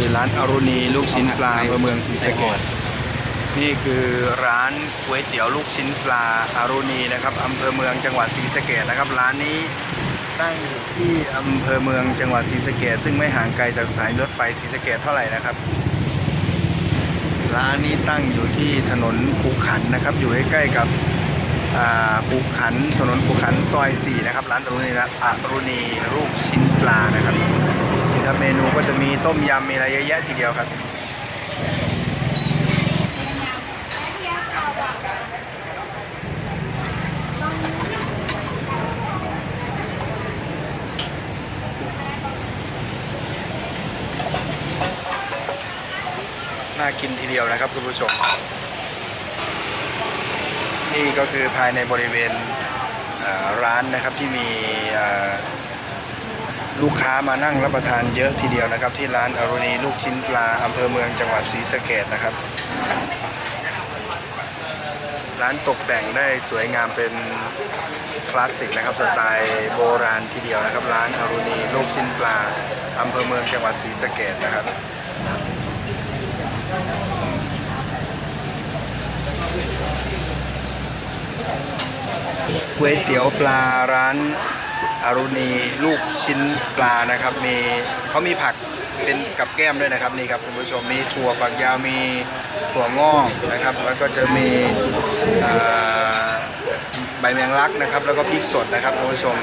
คือร้านอรุณีลูกชิ้นปลาอำเภอเมืองศรีสะเกษนี่คือร้านก๋วยเตี๋ยวลูกชิ้นปลาอารุณีนะครับอำเภอเมืองจังหวัดศรีสะเกษนะครับ ร้านนี้ตั้งอยู่ที่อำเภอเมืองจังหวัดศรีสะเกษซึ่งไม่ห่างไกลจากสถานีรถไฟศรีสะเกษเท่าไหร่นะครับ ร้านนี้ตั้งอยู่ที่ถนนภูขันนะครับ อยู่ใกล้ๆกับอ่าภูขันถนนภูขันซอย4นะครับร้านอรุณีอรุณีลูกชิ้นปลานะครับ เมนูก็จะมีต้มยำมีอะไรเยอะแยะทีเดียวครับ น่ากินทีเดียวนะครับคุณผู้ชม นี่ก็คือภายในบริเวณร้านนะครับที่มี ลูกค้ามานั่งรับประทานเยอะทีเดียวนะครับ ที่ร้านอรุณีลูกชิ้นปลาอำเภอเมืองจังหวัดศรีสะเกดนะครับ ร้านตกแต่งได้สวยงามเป็นคลาสสิกนะครับสไตล์โบราณทีเดียวนะครับ ร้านอรุณีลูกชิ้นปลาอำเภอเมืองจังหวัดศรีสะเกดนะครับก๋วยเตี๋ยวปลาร้าน อรุณีลูกชิ้นปลานะครับ มีเขามีผักเป็นกับแก้มด้วยนะครับนี่ครับคุณผู้ชมมีถั่วฝักยาวมีถั่วงอกนะครับ แล้วก็จะมีใบแมงลักนะครับ แล้วก็พริกสดนะครับคุณผู้ชม